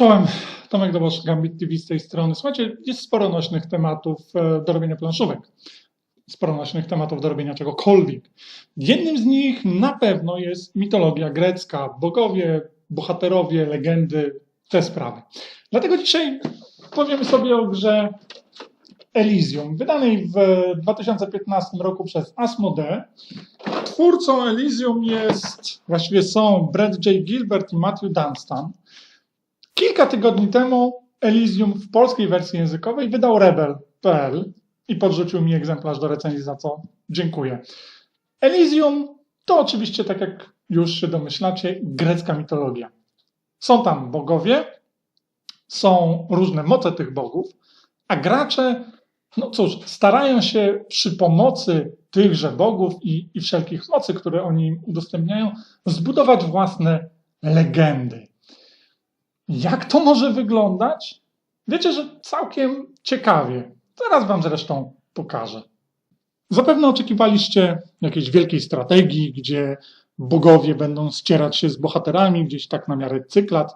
Czołem, Tomek Dobosz, Gambit TV z tej strony. Słuchajcie, jest sporo nośnych tematów e, do robienia planszówek. Sporo nośnych tematów do robienia czegokolwiek. Jednym z nich na pewno jest mitologia grecka, bogowie, bohaterowie, legendy, te sprawy. Dlatego dzisiaj powiemy sobie o grze Elysium, wydanej w 2015 roku przez Asmodee. Twórcą Elysium jest, właściwie są Brad J. Gilbert i Matthew Dunstan. Kilka tygodni temu Elysium w polskiej wersji językowej wydał Rebel.pl i podrzucił mi egzemplarz do recenzji, za co dziękuję. Elysium to oczywiście, tak jak już się domyślacie, grecka mitologia. Są tam bogowie, są różne moce tych bogów, a gracze, no cóż, starają się przy pomocy tychże bogów i, i wszelkich mocy, które oni im udostępniają, zbudować własne legendy. Jak to może wyglądać? Wiecie, że całkiem ciekawie. Zaraz Wam zresztą pokażę. Zapewne oczekiwaliście jakiejś wielkiej strategii, gdzie bogowie będą ścierać się z bohaterami, gdzieś tak na miarę cyklat.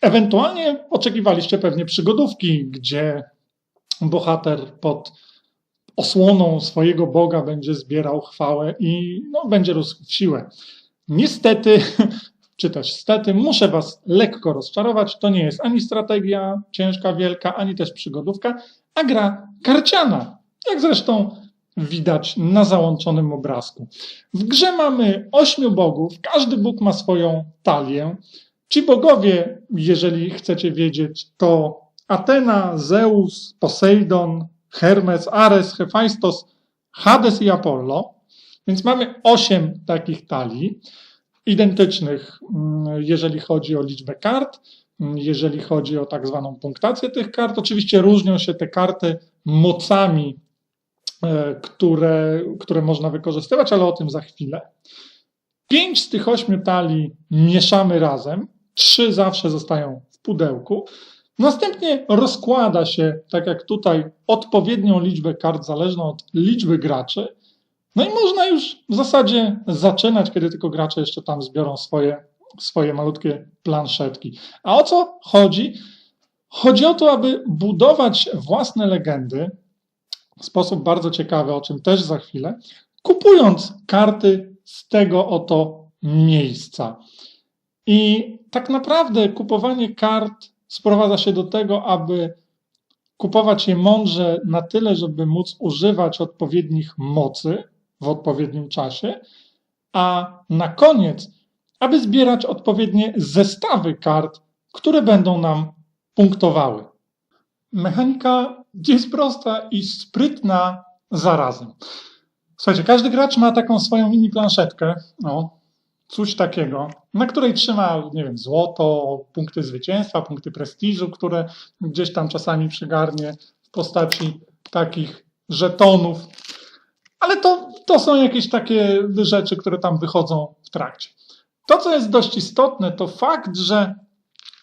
Ewentualnie oczekiwaliście pewnie przygodówki, gdzie bohater pod osłoną swojego boga będzie zbierał chwałę i no, będzie rósł w siłę. Niestety, czy też stety, muszę Was lekko rozczarować. To nie jest ani strategia ciężka, wielka, ani też przygodówka, a gra karciana. Jak zresztą widać na załączonym obrazku. W grze mamy ośmiu bogów, każdy bóg ma swoją talię. Ci bogowie, jeżeli chcecie wiedzieć, to Atena, Zeus, Posejdon, Hermes, Ares, Hephaistos, Hades i Apollo. Więc mamy osiem takich talii, identycznych, mm, jeżeli chodzi o liczbę kart, mm, jeżeli chodzi o tak zwaną punktację tych kart. Oczywiście różnią się te karty mocami, e, które, które można wykorzystywać, ale o tym za chwilę. Pięć z tych ośmiu talii mieszamy razem, trzy zawsze zostają w pudełku. Następnie rozkłada się, tak jak tutaj, odpowiednią liczbę kart zależną od liczby graczy. No i można już w zasadzie zaczynać, kiedy tylko gracze jeszcze tam zbiorą swoje, swoje malutkie planszetki. A o co chodzi? Chodzi o to, aby budować własne legendy w sposób bardzo ciekawy, o czym też za chwilę, kupując karty z tego oto miejsca. I tak naprawdę kupowanie kart sprowadza się do tego, aby kupować je mądrze na tyle, żeby móc używać odpowiednich mocy w odpowiednim czasie, a na koniec, aby zbierać odpowiednie zestawy kart, które będą nam punktowały. Mechanika jest prosta i sprytna zarazem. Słuchajcie, każdy gracz ma taką swoją mini planszetkę, no, coś takiego, na której trzyma, nie wiem, złoto, punkty zwycięstwa, punkty prestiżu, które gdzieś tam czasami przygarnie w postaci takich żetonów. Ale to, to są jakieś takie rzeczy, które tam wychodzą w trakcie. To, co jest dość istotne, to fakt, że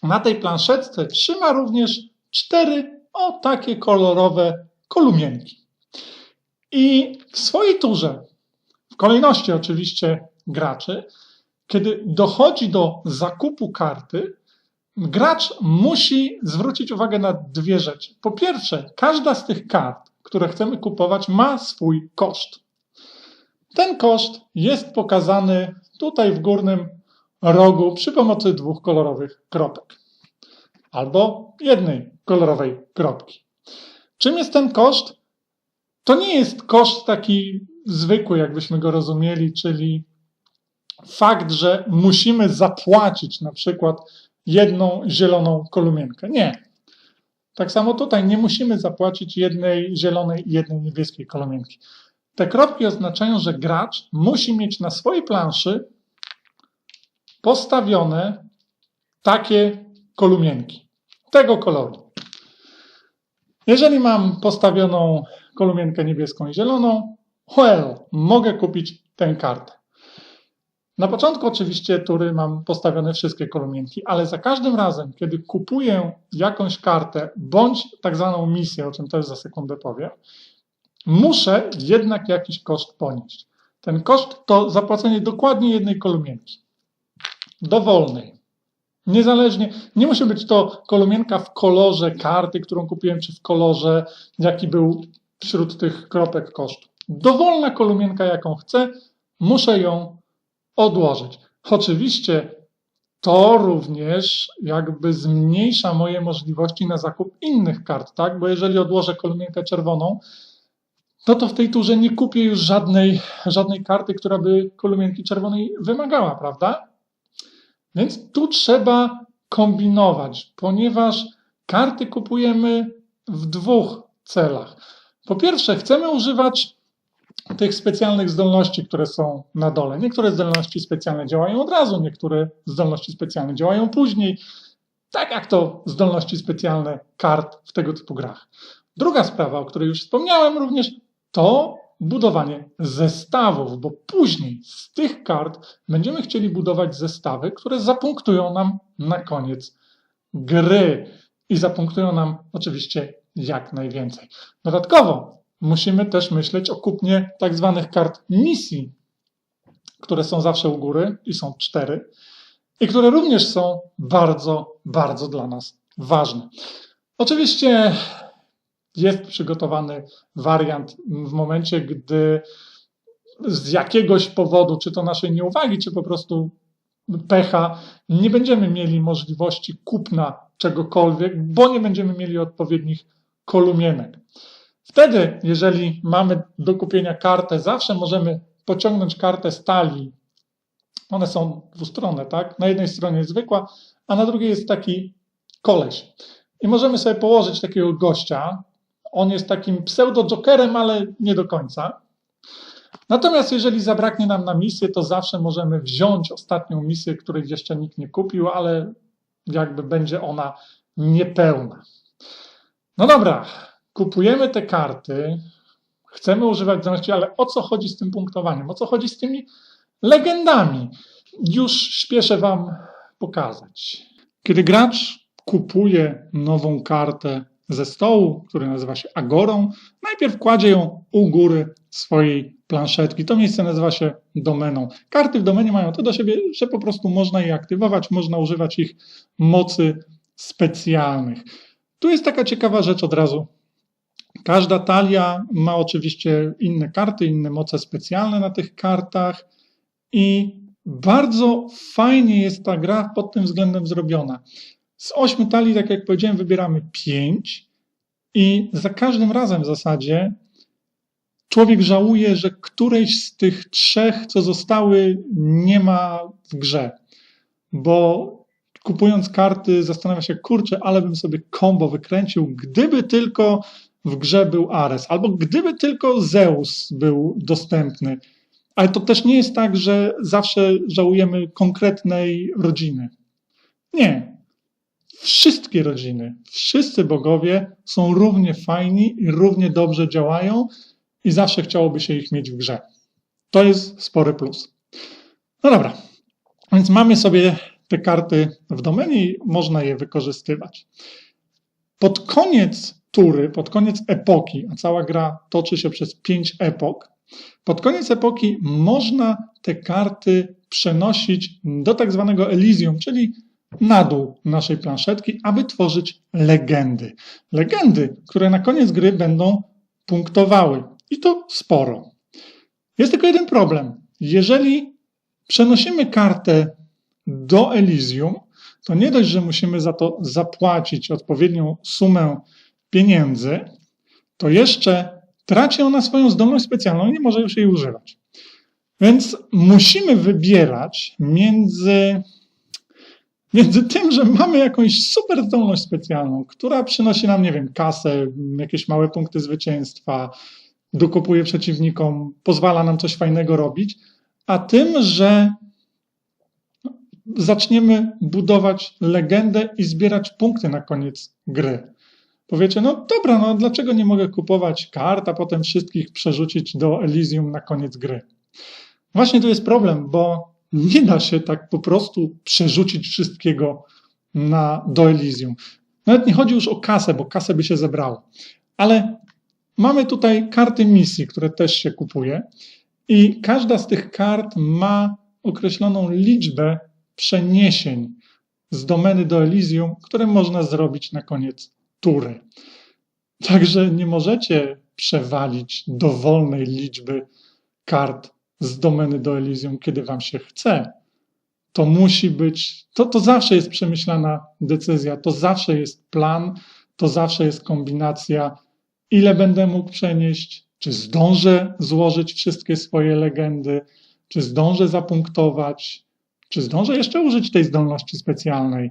na tej planszetce trzyma również cztery o takie kolorowe kolumienki. I w swojej turze, w kolejności oczywiście graczy, kiedy dochodzi do zakupu karty, gracz musi zwrócić uwagę na dwie rzeczy. Po pierwsze, każda z tych kart, które chcemy kupować, ma swój koszt. Ten koszt jest pokazany tutaj w górnym rogu przy pomocy dwóch kolorowych kropek albo jednej kolorowej kropki. Czym jest ten koszt? To nie jest koszt taki zwykły, jakbyśmy go rozumieli, czyli fakt, że musimy zapłacić na przykład jedną zieloną kolumienkę. Nie. Tak samo tutaj nie musimy zapłacić jednej zielonej i jednej niebieskiej kolumienki. Te kropki oznaczają, że gracz musi mieć na swojej planszy postawione takie kolumienki tego koloru. Jeżeli mam postawioną kolumienkę niebieską i zieloną, well, mogę kupić tę kartę. Na początku oczywiście tury mam postawione wszystkie kolumienki, ale za każdym razem, kiedy kupuję jakąś kartę bądź tak zwaną misję, o czym też za sekundę powiem, muszę jednak jakiś koszt ponieść. Ten koszt to zapłacenie dokładnie jednej kolumienki. Dowolnej. Niezależnie, nie musi być to kolumienka w kolorze karty, którą kupiłem, czy w kolorze, jaki był wśród tych kropek kosztu. Dowolna kolumienka, jaką chcę, muszę ją odłożyć. Oczywiście to również jakby zmniejsza moje możliwości na zakup innych kart, tak? Bo jeżeli odłożę kolumienkę czerwoną, no to w tej turze nie kupię już żadnej, żadnej karty, która by kolumienki czerwonej wymagała, prawda? Więc tu trzeba kombinować, ponieważ karty kupujemy w dwóch celach. Po pierwsze, chcemy używać tych specjalnych zdolności, które są na dole. Niektóre zdolności specjalne działają od razu, niektóre zdolności specjalne działają później, tak jak to zdolności specjalne kart w tego typu grach. Druga sprawa, o której już wspomniałem również, to budowanie zestawów, bo później z tych kart będziemy chcieli budować zestawy, które zapunktują nam na koniec gry i zapunktują nam oczywiście jak najwięcej. Dodatkowo musimy też myśleć o kupnie tak zwanych kart misji, które są zawsze u góry i są cztery i które również są bardzo, bardzo dla nas ważne. Oczywiście jest przygotowany wariant w momencie, gdy z jakiegoś powodu, czy to naszej nieuwagi, czy po prostu pecha, nie będziemy mieli możliwości kupna czegokolwiek, bo nie będziemy mieli odpowiednich kolumienek. Wtedy, jeżeli mamy do kupienia kartę, zawsze możemy pociągnąć kartę z talii. One są dwustronne, tak? Na jednej stronie jest zwykła, a na drugiej jest taki koleś. I możemy sobie położyć takiego gościa. On jest takim pseudo-jokerem, ale nie do końca. Natomiast jeżeli zabraknie nam na misję, to zawsze możemy wziąć ostatnią misję, której jeszcze nikt nie kupił, ale jakby będzie ona niepełna. No dobra, kupujemy te karty, chcemy używać zdolności, ale o co chodzi z tym punktowaniem? O co chodzi z tymi legendami? Już śpieszę Wam pokazać. Kiedy gracz kupuje nową kartę ze stołu, który nazywa się Agorą, najpierw kładzie ją u góry swojej planszetki. To miejsce nazywa się domeną. Karty w domenie mają to do siebie, że po prostu można je aktywować, można używać ich mocy specjalnych. Tu jest taka ciekawa rzecz od razu. Każda talia ma oczywiście inne karty, inne moce specjalne na tych kartach i bardzo fajnie jest ta gra pod tym względem zrobiona. Z ośmiu talii, tak jak powiedziałem, wybieramy pięć i za każdym razem w zasadzie człowiek żałuje, że którejś z tych trzech, co zostały, nie ma w grze. Bo kupując karty zastanawia się, kurczę, ale bym sobie kombo wykręcił, gdyby tylko w grze był Ares, albo gdyby tylko Zeus był dostępny. Ale to też nie jest tak, że zawsze żałujemy konkretnej rodziny. Nie. Wszystkie rodziny, wszyscy bogowie są równie fajni i równie dobrze działają i zawsze chciałoby się ich mieć w grze. To jest spory plus. No dobra, więc mamy sobie te karty w domenie i można je wykorzystywać. Pod koniec tury, pod koniec epoki, a cała gra toczy się przez pięć epok, pod koniec epoki można te karty przenosić do tak zwanego Elysium, czyli na dół naszej planszetki, aby tworzyć legendy. Legendy, które na koniec gry będą punktowały. I to sporo. Jest tylko jeden problem. Jeżeli przenosimy kartę do Elysium, to nie dość, że musimy za to zapłacić odpowiednią sumę pieniędzy, to jeszcze traci ona swoją zdolność specjalną i nie może już jej używać. Więc musimy wybierać między, między tym, że mamy jakąś super zdolność specjalną, która przynosi nam, nie wiem, kasę, jakieś małe punkty zwycięstwa, dokupuje przeciwnikom, pozwala nam coś fajnego robić, a tym, że zaczniemy budować legendę i zbierać punkty na koniec gry. Powiecie, no dobra, no dlaczego nie mogę kupować kart, a potem wszystkich przerzucić do Elysium na koniec gry? Właśnie tu jest problem, bo nie da się tak po prostu przerzucić wszystkiego na, do Elysium. Nawet nie chodzi już o kasę, bo kasę by się zebrało. Ale mamy tutaj karty misji, które też się kupuje i każda z tych kart ma określoną liczbę przeniesień z domeny do Elysium, które można zrobić na koniec tury. Także nie możecie przewalić dowolnej liczby kart z domeny do Elysium, kiedy wam się chce. To musi być, to, to zawsze jest przemyślana decyzja, to zawsze jest plan, to zawsze jest kombinacja, ile będę mógł przenieść, czy zdążę złożyć wszystkie swoje legendy, czy zdążę zapunktować, czy zdążę jeszcze użyć tej zdolności specjalnej.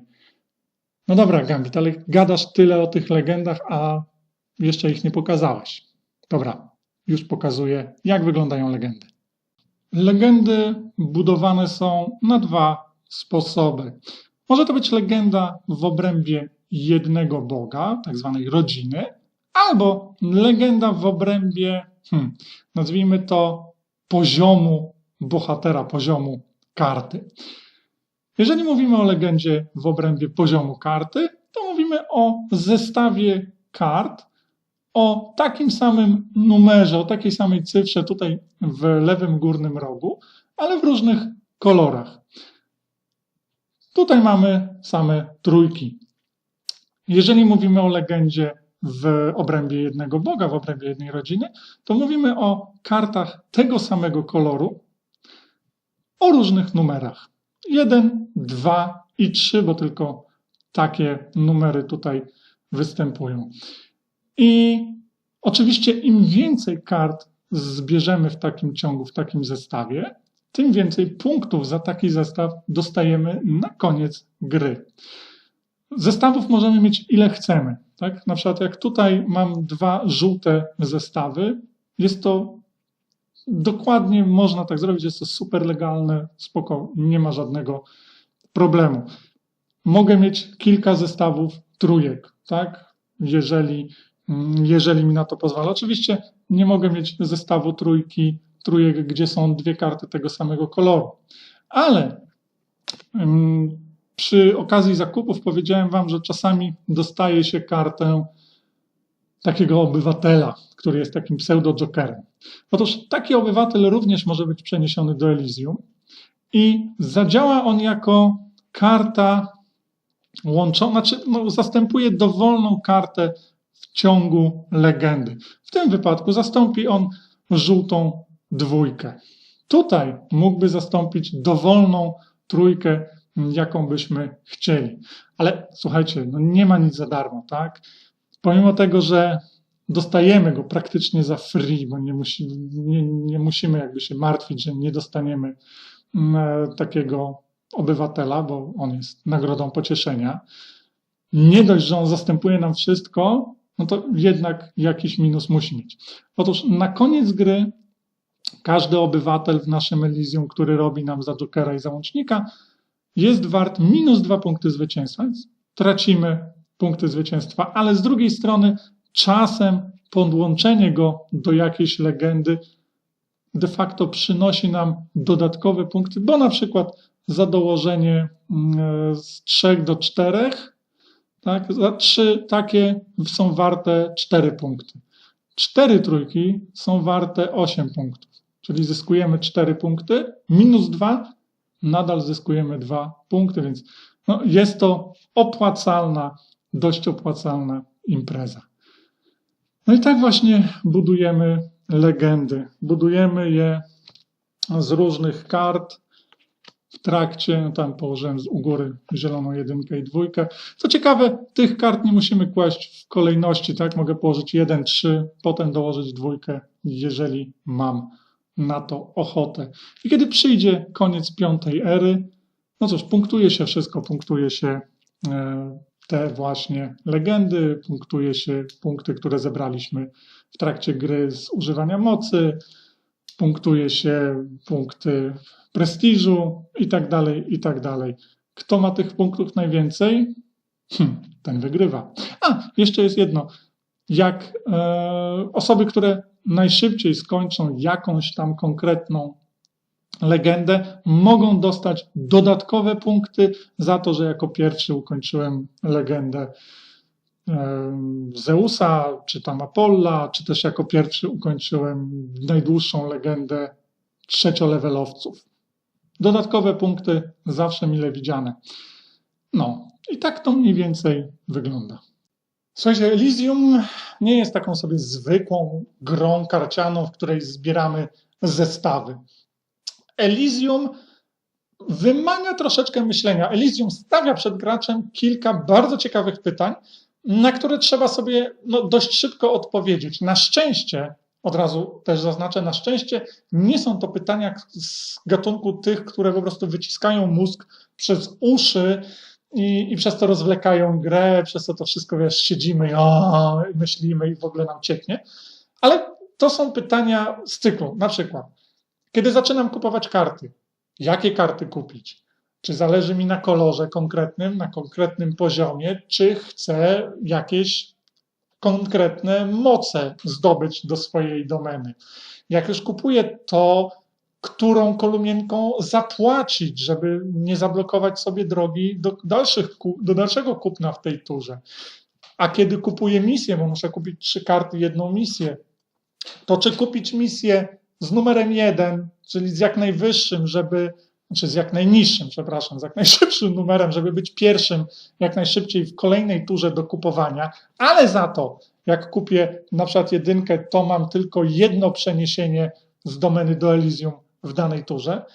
No dobra, Gambit, ale gadasz tyle o tych legendach, a jeszcze ich nie pokazałeś. Dobra, już pokazuję, jak wyglądają legendy. Legendy budowane są na dwa sposoby. Może to być legenda w obrębie jednego boga, tak zwanej rodziny, albo legenda w obrębie, hmm, nazwijmy to, poziomu bohatera, poziomu karty. Jeżeli mówimy o legendzie w obrębie poziomu karty, to mówimy o zestawie kart o takim samym numerze, o takiej samej cyfrze tutaj w lewym górnym rogu, ale w różnych kolorach. Tutaj mamy same trójki. Jeżeli mówimy o legendzie w obrębie jednego Boga, w obrębie jednej rodziny, to mówimy o kartach tego samego koloru o różnych numerach. 1, 2 i 3, bo tylko takie numery tutaj występują. I oczywiście im więcej kart zbierzemy w takim ciągu, w takim zestawie, tym więcej punktów za taki zestaw dostajemy na koniec gry. Zestawów możemy mieć ile chcemy. Tak? Na przykład jak tutaj mam dwa żółte zestawy, jest to dokładnie można tak zrobić, jest to super legalne, spoko, nie ma żadnego problemu. Mogę mieć kilka zestawów trójek, tak? Jeżeli, jeżeli mi na to pozwala. Oczywiście nie mogę mieć zestawu trójki, trójek, gdzie są dwie karty tego samego koloru. Ale przy okazji zakupów powiedziałem Wam, że czasami dostaje się kartę takiego obywatela, który jest takim pseudo-jokerem. Otóż taki obywatel również może być przeniesiony do Elysium i zadziała on jako karta łączona, znaczy no, zastępuje dowolną kartę ciągu legendy. W tym wypadku zastąpi on żółtą dwójkę. Tutaj mógłby zastąpić dowolną trójkę jaką byśmy chcieli. Ale słuchajcie, no nie ma nic za darmo, tak? Pomimo tego, że dostajemy go praktycznie za free, bo nie, musi, nie, nie musimy jakby się martwić, że nie dostaniemy mm, e, takiego obywatela, bo on jest nagrodą pocieszenia. Nie dość, że on zastępuje nam wszystko, no to jednak jakiś minus musi mieć. Otóż na koniec gry każdy obywatel w naszym Elysium, który robi nam za Jokera i załącznika, jest wart minus dwa punkty zwycięstwa, więc tracimy punkty zwycięstwa, ale z drugiej strony czasem podłączenie go do jakiejś legendy de facto przynosi nam dodatkowe punkty, bo na przykład za dołożenie mm, z 3 do 4, tak, za 3 takie są warte 4 punkty. 4 trójki są warte 8 punktów, czyli zyskujemy 4 punkty, minus 2 nadal zyskujemy dwa punkty, więc no, jest to opłacalna, dość opłacalna impreza. No i tak właśnie budujemy legendy. Budujemy je z różnych kart. W trakcie, tam położyłem z u góry zieloną jedynkę i dwójkę. Co ciekawe, tych kart nie musimy kłaść w kolejności, tak? Mogę położyć jeden, trzy, potem dołożyć dwójkę, jeżeli mam na to ochotę. I kiedy przyjdzie koniec piątej ery, no cóż, punktuje się wszystko, punktuje się e, te właśnie legendy, punktuje się punkty, które zebraliśmy w trakcie gry z używania mocy, punktuje się punkty prestiżu i tak dalej, i tak dalej. Kto ma tych punktów najwięcej? Hm, ten wygrywa. A, jeszcze jest jedno. Jak e, osoby, które najszybciej skończą jakąś tam konkretną legendę, mogą dostać dodatkowe punkty za to, że jako pierwszy ukończyłem legendę Zeusa, czy tam Apolla, czy też jako pierwszy ukończyłem najdłuższą legendę trzeciolewelowców. Dodatkowe punkty zawsze mile widziane. No, i tak to mniej więcej wygląda. Słuchajcie, Elysium nie jest taką sobie zwykłą grą karcianą, w której zbieramy zestawy. Elysium wymaga troszeczkę myślenia. Elysium stawia przed graczem kilka bardzo ciekawych pytań, na które trzeba sobie no, dość szybko odpowiedzieć. Na szczęście, od razu też zaznaczę, na szczęście nie są to pytania z gatunku tych, które po prostu wyciskają mózg przez uszy i, i przez to rozwlekają grę, przez to to wszystko, wiesz, siedzimy i, o, i myślimy i w ogóle nam cieknie. Ale to są pytania z cyklu. Na przykład, kiedy zaczynam kupować karty, jakie karty kupić? Czy zależy mi na kolorze konkretnym, na konkretnym poziomie, czy chcę jakieś konkretne moce zdobyć do swojej domeny? Jak już kupuję, to którą kolumienką zapłacić, żeby nie zablokować sobie drogi do, dalszych, do dalszego kupna w tej turze. A kiedy kupuję misję, bo muszę kupić trzy karty, jedną misję, to czy kupić misję z numerem jeden, czyli z jak najwyższym, żeby, czy z jak najniższym, przepraszam, z jak najszybszym numerem, żeby być pierwszym jak najszybciej w kolejnej turze do kupowania, ale za to, jak kupię na przykład jedynkę, to mam tylko jedno przeniesienie z domeny do Elysium w danej turze,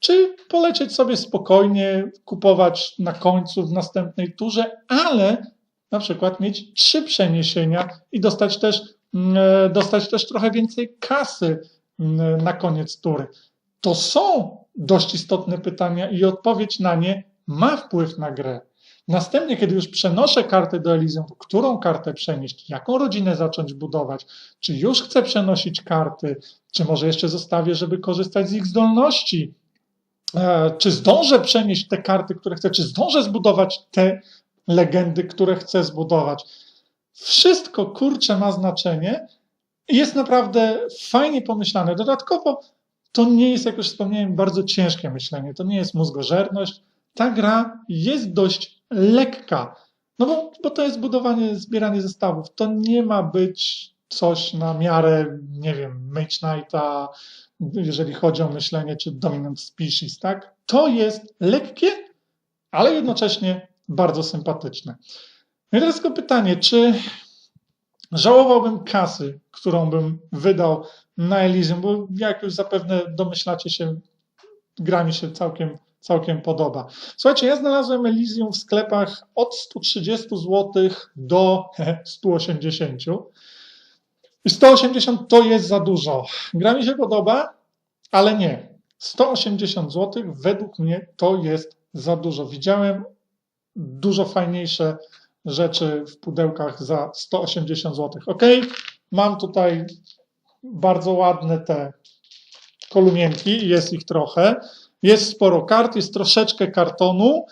czy polecieć sobie spokojnie, kupować na końcu w następnej turze, ale na przykład mieć trzy przeniesienia i dostać też, mm, e, dostać też trochę więcej kasy mm, na koniec tury. To są dość istotne pytania i odpowiedź na nie ma wpływ na grę. Następnie, kiedy już przenoszę kartę do Elysium, którą kartę przenieść, jaką rodzinę zacząć budować, czy już chcę przenosić karty, czy może jeszcze zostawię, żeby korzystać z ich zdolności, E, czy zdążę przenieść te karty, które chcę, czy zdążę zbudować te legendy, które chcę zbudować. Wszystko kurczę ma znaczenie jest naprawdę fajnie pomyślane. Dodatkowo to nie jest, jak już wspomniałem, bardzo ciężkie myślenie, to nie jest mózgożerność. Ta gra jest dość lekka, no bo, bo to jest budowanie, zbieranie zestawów. To nie ma być coś na miarę, nie wiem, Mage Knighta, jeżeli chodzi o myślenie, czy dominant species, tak? To jest lekkie, ale jednocześnie bardzo sympatyczne. No i teraz tylko pytanie, czy żałowałbym kasy, którą bym wydał na Elysium, bo jak już zapewne domyślacie się, gra mi się całkiem, całkiem podoba. Słuchajcie, ja znalazłem Elysium w sklepach od 130 zł do 180 i 180 to jest za dużo. Gra mi się podoba, ale nie. 180 zł według mnie to jest za dużo. Widziałem dużo fajniejsze rzeczy w pudełkach za 180 zł. Ok, mam tutaj bardzo ładne te kolumienki, jest ich trochę. Jest sporo kart, jest troszeczkę kartonu,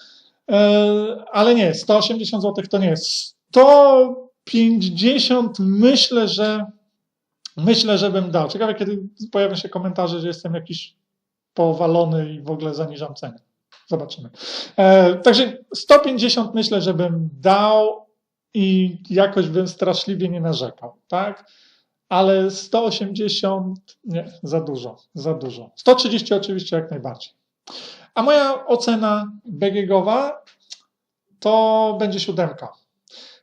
e, ale nie, 180 zł to nie jest. 150 myślę, że myślę, że bym dał. Ciekawe, kiedy pojawią się komentarze, że jestem jakiś powalony i w ogóle zaniżam cenę. Zobaczymy. E, także 150 myślę, że bym dał i jakoś bym straszliwie nie narzekał, tak? Ale 180 nie, za dużo, za dużo. 130 oczywiście jak najbardziej. A moja ocena BGGowa to będzie siódemka.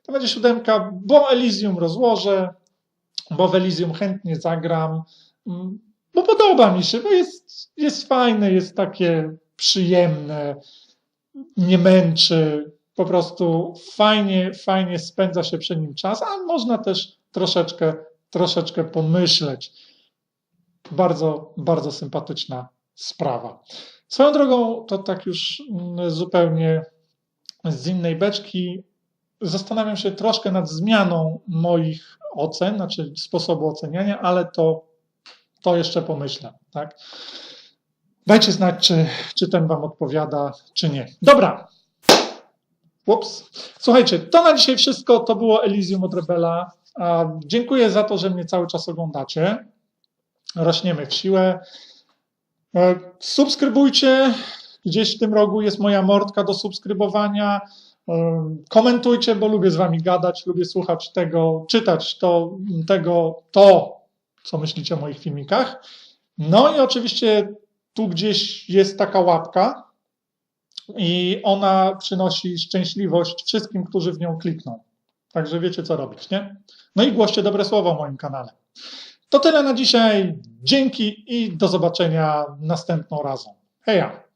To będzie siódemka, bo Elysium rozłożę, bo w Elysium chętnie zagram, mm, bo podoba mi się, bo jest, jest fajne, jest takie przyjemne, nie męczy, po prostu fajnie, fajnie spędza się przy nim czas, a można też troszeczkę, troszeczkę pomyśleć. Bardzo, bardzo sympatyczna sprawa. Swoją drogą, to tak już mm, zupełnie z innej beczki, zastanawiam się troszkę nad zmianą moich ocen, znaczy sposobu oceniania, ale to, to jeszcze pomyślę. Tak? Dajcie znać, czy, czy ten Wam odpowiada, czy nie. Dobra. Ups. Słuchajcie, to na dzisiaj wszystko. To było Elysium od Rebela. Dziękuję za to, że mnie cały czas oglądacie. Rośniemy w siłę. E, Subskrybujcie. Gdzieś w tym rogu jest moja mordka do subskrybowania. E, Komentujcie, bo lubię z wami gadać, lubię słuchać tego, czytać to, tego, to, co myślicie o moich filmikach. No i oczywiście tu gdzieś jest taka łapka. i ona przynosi szczęśliwość wszystkim, którzy w nią klikną. Także wiecie, co robić, nie? No i głoście dobre słowo w moim kanale. To tyle na dzisiaj. Dzięki i do zobaczenia następną razem. Heja!